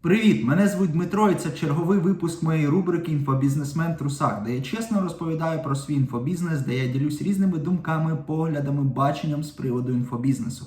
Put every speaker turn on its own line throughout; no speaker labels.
Привіт! Мене звуть Дмитро, і це черговий випуск моєї рубрики Інфобізнесмен Трусак, де я чесно розповідаю про свій інфобізнес, де я ділюсь різними думками, поглядами, баченням з приводу інфобізнесу.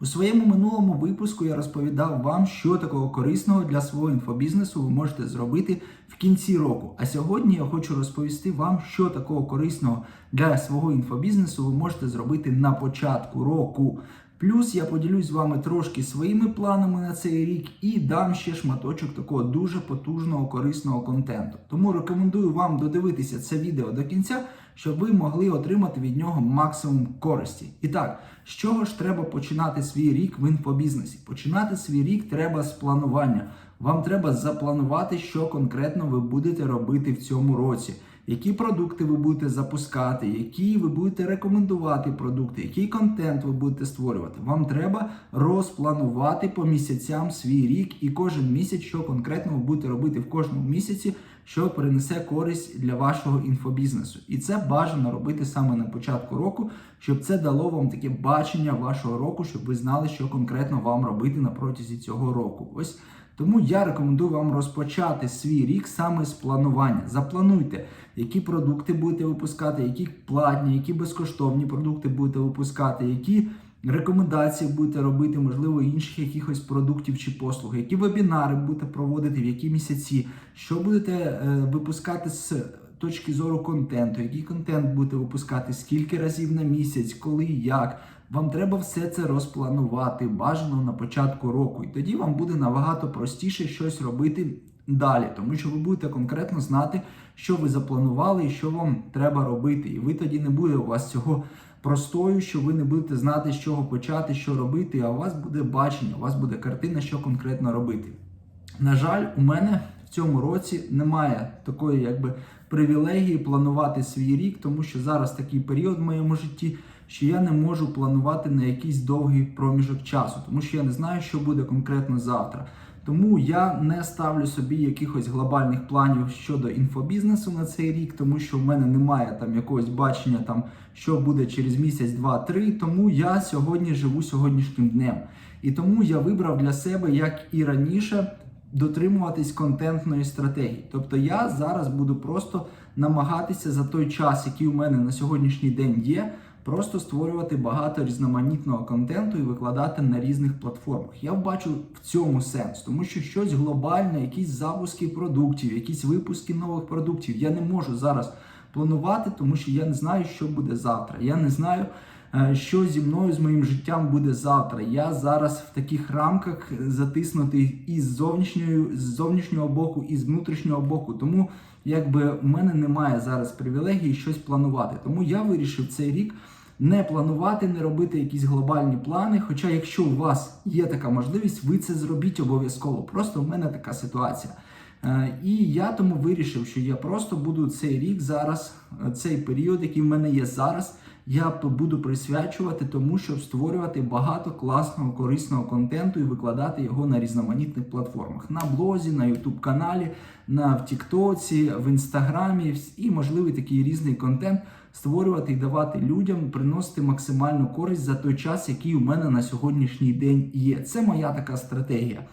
У своєму минулому випуску я розповідав вам, що такого корисного для свого інфобізнесу ви можете зробити в кінці року. А сьогодні я хочу розповісти вам, що такого корисного для свого інфобізнесу ви можете зробити на початку року. Плюс я поділюсь з вами трошки своїми планами на цей рік і дам ще шматочок такого дуже потужного корисного контенту. Тому рекомендую вам додивитися це відео до кінця, щоб ви могли отримати від нього максимум користі. І так, з чого ж треба починати свій рік в інфобізнесі? Починати свій рік треба з планування. Вам треба запланувати, що конкретно ви будете робити в цьому році які продукти ви будете запускати, які ви будете рекомендувати продукти, який контент ви будете створювати. Вам треба розпланувати по місяцям свій рік і кожен місяць, що конкретно ви будете робити в кожному місяці, що принесе користь для вашого інфобізнесу. І це бажано робити саме на початку року, щоб це дало вам таке бачення вашого року, щоб ви знали, що конкретно вам робити на протязі цього року. Ось. Тому я рекомендую вам розпочати свій рік саме з планування. Заплануйте, які продукти будете випускати, які платні, які безкоштовні продукти будете випускати, які рекомендації будете робити, можливо, інших якихось продуктів чи послуг, які вебінари будете проводити, в які місяці, що будете е, випускати з. Точки зору контенту, який контент будете випускати, скільки разів на місяць, коли, як. Вам треба все це розпланувати бажано на початку року. І тоді вам буде набагато простіше щось робити далі, тому що ви будете конкретно знати, що ви запланували і що вам треба робити. І ви тоді не буде у вас цього простою, що ви не будете знати, з чого почати, що робити, а у вас буде бачення, у вас буде картина, що конкретно робити. На жаль, у мене в цьому році немає такої якби привілегії планувати свій рік, тому що зараз такий період в моєму житті, що я не можу планувати на якийсь довгий проміжок часу, тому що я не знаю, що буде конкретно завтра. Тому я не ставлю собі якихось глобальних планів щодо інфобізнесу на цей рік, тому що в мене немає там якогось бачення, там що буде через місяць, два-три. Тому я сьогодні живу сьогоднішнім днем. І тому я вибрав для себе, як і раніше, дотримуватись контентної стратегії. Тобто я зараз буду просто намагатися за той час, який у мене на сьогоднішній день є, просто створювати багато різноманітного контенту і викладати на різних платформах. Я бачу в цьому сенс, тому що щось глобальне, якісь запуски продуктів, якісь випуски нових продуктів. Я не можу зараз планувати, тому що я не знаю, що буде завтра. Я не знаю. Е, Що зі мною з моїм життям буде завтра? Я зараз в таких рамках затиснутий і з зовнішньої з зовнішнього боку, і з внутрішнього боку. Тому якби у мене немає зараз привілегії щось планувати. Тому я вирішив цей рік не планувати, не робити якісь глобальні плани. Хоча, якщо у вас є така можливість, ви це зробіть обов'язково. Просто в мене така ситуація. Е, І я тому вирішив, що я просто буду цей рік зараз, цей період, який в мене є зараз, я буду присвячувати тому, щоб створювати багато класного корисного контенту і викладати його на різноманітних платформах на блозі, на Ютуб каналі, на в Тіктоці, в Інстаграмі і можливий такий різний контент створювати і давати людям, приносити максимальну користь за той час, який у мене на сьогоднішній день є. Це моя така стратегія.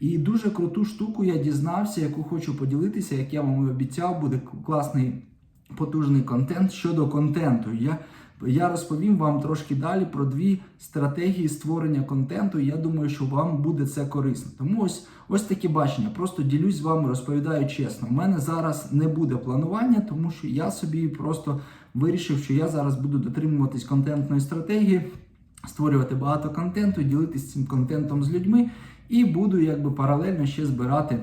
І дуже круту штуку я дізнався, яку хочу поділитися, як я вам і обіцяв, буде класний потужний контент щодо контенту. Я я розповім вам трошки далі про дві стратегії створення контенту. і Я думаю, що вам буде це корисно. Тому ось ось таке бачення. Просто ділюсь з вами, розповідаю чесно. У мене зараз не буде планування, тому що я собі просто вирішив, що я зараз буду дотримуватись контентної стратегії, створювати багато контенту, ділитися цим контентом з людьми, і буду якби паралельно ще збирати.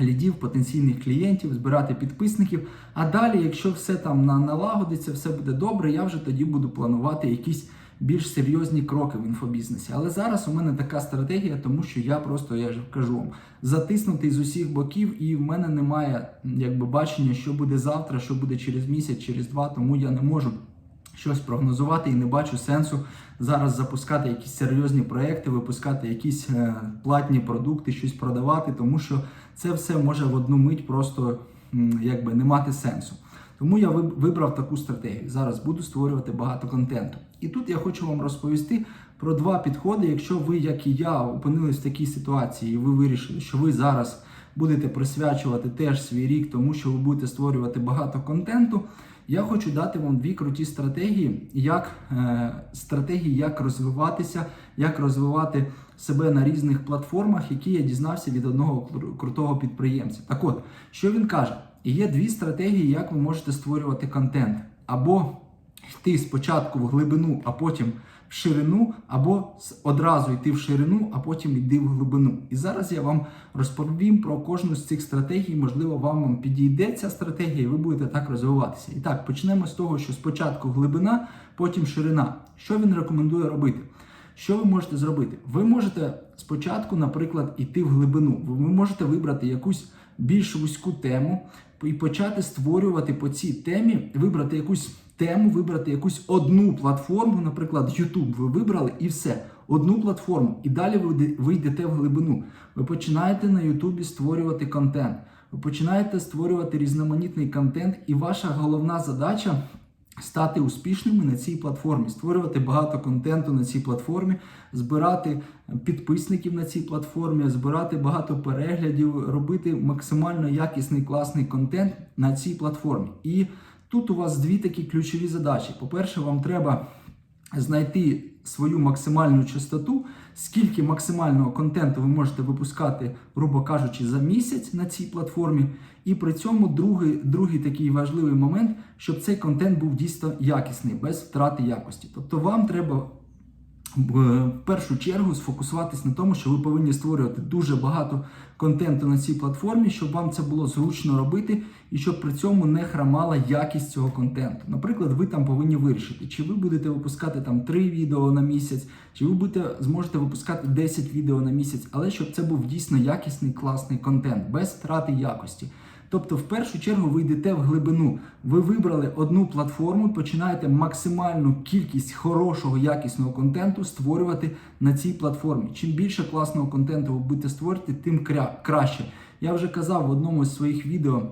Лідів, потенційних клієнтів, збирати підписників. А далі, якщо все там налагодиться, все буде добре, я вже тоді буду планувати якісь більш серйозні кроки в інфобізнесі. Але зараз у мене така стратегія, тому що я просто я ж кажу вам затиснутий з усіх боків, і в мене немає якби бачення, що буде завтра, що буде через місяць, через два. Тому я не можу щось прогнозувати і не бачу сенсу зараз запускати якісь серйозні проекти, випускати якісь е, платні продукти, щось продавати, тому що це все може в одну мить просто м, якби не мати сенсу. Тому я вибрав таку стратегію. Зараз буду створювати багато контенту. І тут я хочу вам розповісти про два підходи. Якщо ви, як і я, опинились в такій ситуації, і ви вирішили, що ви зараз будете присвячувати теж свій рік, тому що ви будете створювати багато контенту. Я хочу дати вам дві круті стратегії, як е, стратегії, як розвиватися, як розвивати себе на різних платформах, які я дізнався від одного крутого підприємця. Так от, що він каже? Є дві стратегії, як ви можете створювати контент. Або йти спочатку в глибину, а потім в ширину, або одразу йти в ширину, а потім йти в глибину. І зараз я вам розповім про кожну з цих стратегій. Можливо, вам, підійде ця стратегія, і ви будете так розвиватися. І так, почнемо з того, що спочатку глибина, потім ширина. Що він рекомендує робити? Що ви можете зробити? Ви можете спочатку, наприклад, йти в глибину. Ви можете вибрати якусь більш вузьку тему і почати створювати по цій темі, вибрати якусь тему, вибрати якусь одну платформу, наприклад, YouTube ви вибрали і все. Одну платформу. І далі ви йде- ви йдете в глибину. Ви починаєте на YouTube створювати контент. Ви починаєте створювати різноманітний контент, і ваша головна задача стати успішними на цій платформі, створювати багато контенту на цій платформі, збирати підписників на цій платформі, збирати багато переглядів, робити максимально якісний класний контент на цій платформі. І тут у вас дві такі ключові задачі. По-перше, вам треба знайти свою максимальну частоту, скільки максимального контенту ви можете випускати, грубо кажучи, за місяць на цій платформі. І при цьому другий, другий такий важливий момент, щоб цей контент був дійсно якісний, без втрати якості. Тобто вам треба в першу чергу сфокусуватись на тому, що ви повинні створювати дуже багато контенту на цій платформі, щоб вам це було зручно робити, і щоб при цьому не хромала якість цього контенту. Наприклад, ви там повинні вирішити, чи ви будете випускати там 3 відео на місяць, чи ви будете зможете випускати 10 відео на місяць, але щоб це був дійсно якісний класний контент без втрати якості. Тобто, в першу чергу ви йдете в глибину. Ви вибрали одну платформу, починаєте максимальну кількість хорошого якісного контенту створювати на цій платформі. Чим більше класного контенту ви будете створювати, тим краще. Я вже казав в одному з своїх відео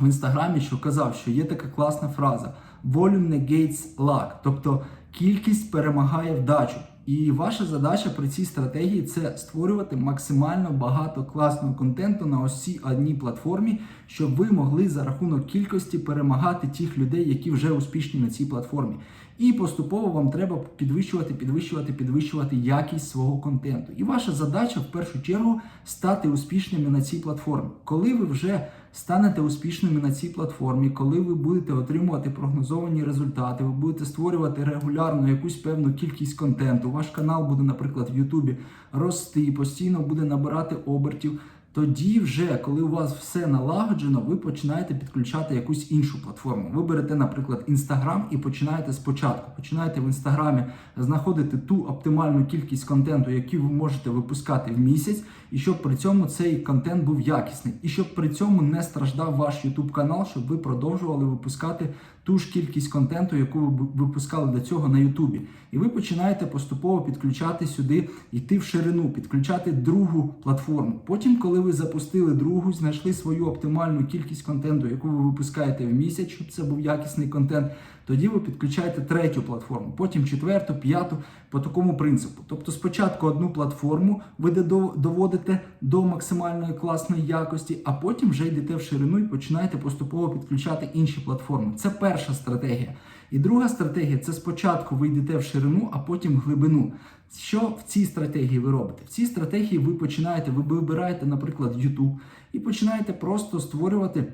в інстаграмі, що казав, що є така класна фраза: Volume negates luck, тобто кількість перемагає вдачу. І ваша задача при цій стратегії це створювати максимально багато класного контенту на цій одній платформі, щоб ви могли за рахунок кількості перемагати тих людей, які вже успішні на цій платформі. І поступово вам треба підвищувати, підвищувати, підвищувати якість свого контенту. І ваша задача в першу чергу стати успішними на цій платформі. Коли ви вже станете успішними на цій платформі, коли ви будете отримувати прогнозовані результати, ви будете створювати регулярно якусь певну кількість контенту. Ваш канал буде, наприклад, в Ютубі рости, постійно буде набирати обертів. Тоді, вже, коли у вас все налагоджено, ви починаєте підключати якусь іншу платформу. Ви берете, наприклад, Інстаграм і починаєте спочатку. Починаєте в інстаграмі знаходити ту оптимальну кількість контенту, який ви можете випускати в місяць, і щоб при цьому цей контент був якісний, і щоб при цьому не страждав ваш YouTube канал, щоб ви продовжували випускати ту ж кількість контенту, яку ви випускали до цього на Ютубі. І ви починаєте поступово підключати сюди, йти в ширину, підключати другу платформу. Потім, коли ви запустили другу, знайшли свою оптимальну кількість контенту, яку ви випускаєте в місяць, щоб це був якісний контент. Тоді ви підключаєте третю платформу, потім четверту, п'яту по такому принципу. Тобто, спочатку одну платформу ви доводите до максимальної класної якості, а потім вже йдете в ширину і починаєте поступово підключати інші платформи. Це перша стратегія. І друга стратегія це спочатку ви йдете в ширину, а потім в глибину. Що в цій стратегії ви робите? В цій стратегії ви починаєте, ви вибираєте, наприклад, YouTube і починаєте просто створювати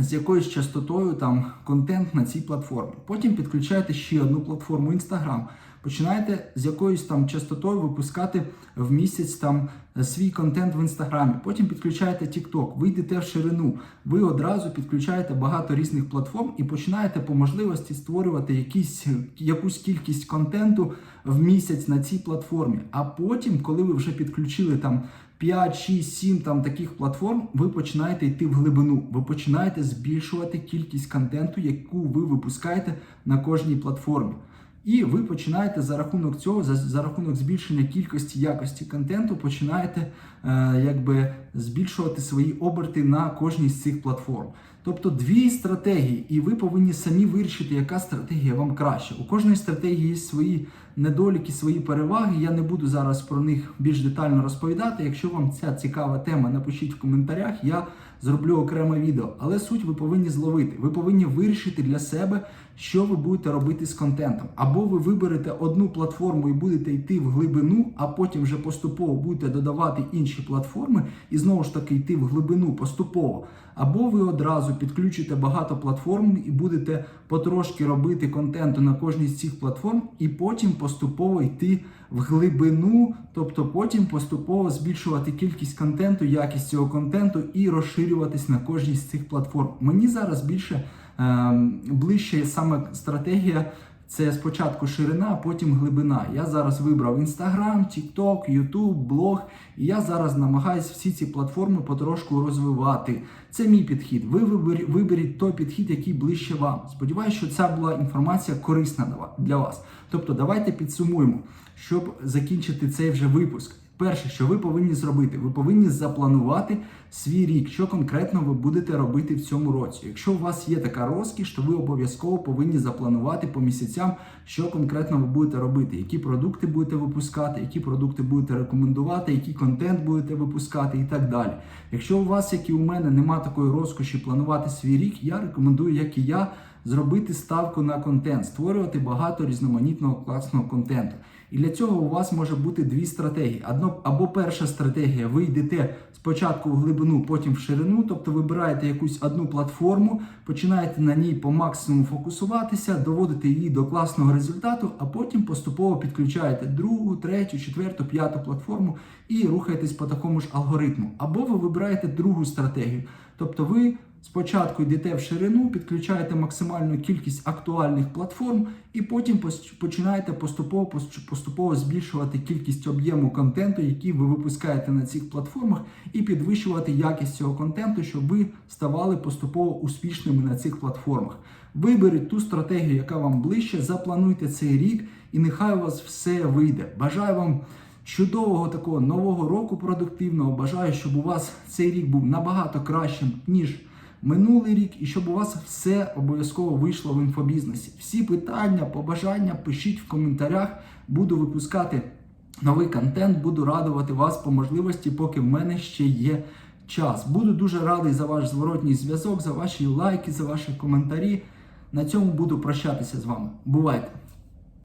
з якоюсь частотою там контент на цій платформі. Потім підключаєте ще одну платформу Instagram. Починаєте з якоюсь там частотою випускати в місяць там свій контент в інстаграмі. Потім підключаєте TikTok, ви йдете в ширину. Ви одразу підключаєте багато різних платформ і починаєте по можливості створювати якісь, якусь кількість контенту в місяць на цій платформі. А потім, коли ви вже підключили там 5, 6, 7 там таких платформ, ви починаєте йти в глибину. Ви починаєте збільшувати кількість контенту, яку ви випускаєте на кожній платформі. І ви починаєте за рахунок цього, за, за рахунок збільшення кількості якості контенту, починаєте е, якби збільшувати свої оберти на кожній з цих платформ. Тобто дві стратегії, і ви повинні самі вирішити, яка стратегія вам краще. У кожної стратегії є свої недоліки, свої переваги. Я не буду зараз про них більш детально розповідати. Якщо вам ця цікава тема, напишіть в коментарях. Я зроблю окреме відео. Але суть ви повинні зловити. Ви повинні вирішити для себе, що ви будете робити з контентом. Або ви виберете одну платформу і будете йти в глибину, а потім вже поступово будете додавати інші платформи і знову ж таки йти в глибину поступово. Або ви одразу підключите багато платформ і будете потрошки робити контенту на кожній з цих платформ, і потім поступово йти в глибину, тобто потім поступово збільшувати кількість контенту, якість цього контенту і розширюватись на кожній з цих платформ. Мені зараз більше ближче саме стратегія. Це спочатку ширина, потім глибина. Я зараз вибрав Instagram, TikTok, YouTube, блог. І я зараз намагаюся всі ці платформи потрошку розвивати. Це мій підхід. Ви вибер- виберіть той підхід, який ближче вам. Сподіваюся, що ця була інформація корисна для вас. Тобто, давайте підсумуємо, щоб закінчити цей вже випуск. Перше, що ви повинні зробити, ви повинні запланувати свій рік, що конкретно ви будете робити в цьому році. Якщо у вас є така розкіш, то ви обов'язково повинні запланувати по місяцям, що конкретно ви будете робити, які продукти будете випускати, які продукти будете рекомендувати, який контент будете випускати і так далі. Якщо у вас, як і у мене, нема такої розкоші планувати свій рік, я рекомендую, як і я, зробити ставку на контент, створювати багато різноманітного класного контенту. І для цього у вас може бути дві стратегії. Одно або перша стратегія, ви йдете спочатку в глибину, потім в ширину, тобто вибираєте якусь одну платформу, починаєте на ній по максимуму фокусуватися, доводите її до класного результату, а потім поступово підключаєте другу, третю, четверту, п'яту платформу і рухаєтесь по такому ж алгоритму. Або ви вибираєте другу стратегію, тобто ви. Спочатку йдете в ширину, підключаєте максимальну кількість актуальних платформ, і потім починаєте поступово поступово збільшувати кількість об'єму контенту, який ви випускаєте на цих платформах, і підвищувати якість цього контенту, щоб ви ставали поступово успішними на цих платформах. Виберіть ту стратегію, яка вам ближче, заплануйте цей рік, і нехай у вас все вийде. Бажаю вам. Чудового такого нового року продуктивного. Бажаю, щоб у вас цей рік був набагато кращим, ніж минулий рік, і щоб у вас все обов'язково вийшло в інфобізнесі. Всі питання, побажання пишіть в коментарях. Буду випускати новий контент, буду радувати вас по можливості, поки в мене ще є час. Буду дуже радий за ваш зворотній зв'язок, за ваші лайки, за ваші коментарі. На цьому буду прощатися з вами. Бувайте!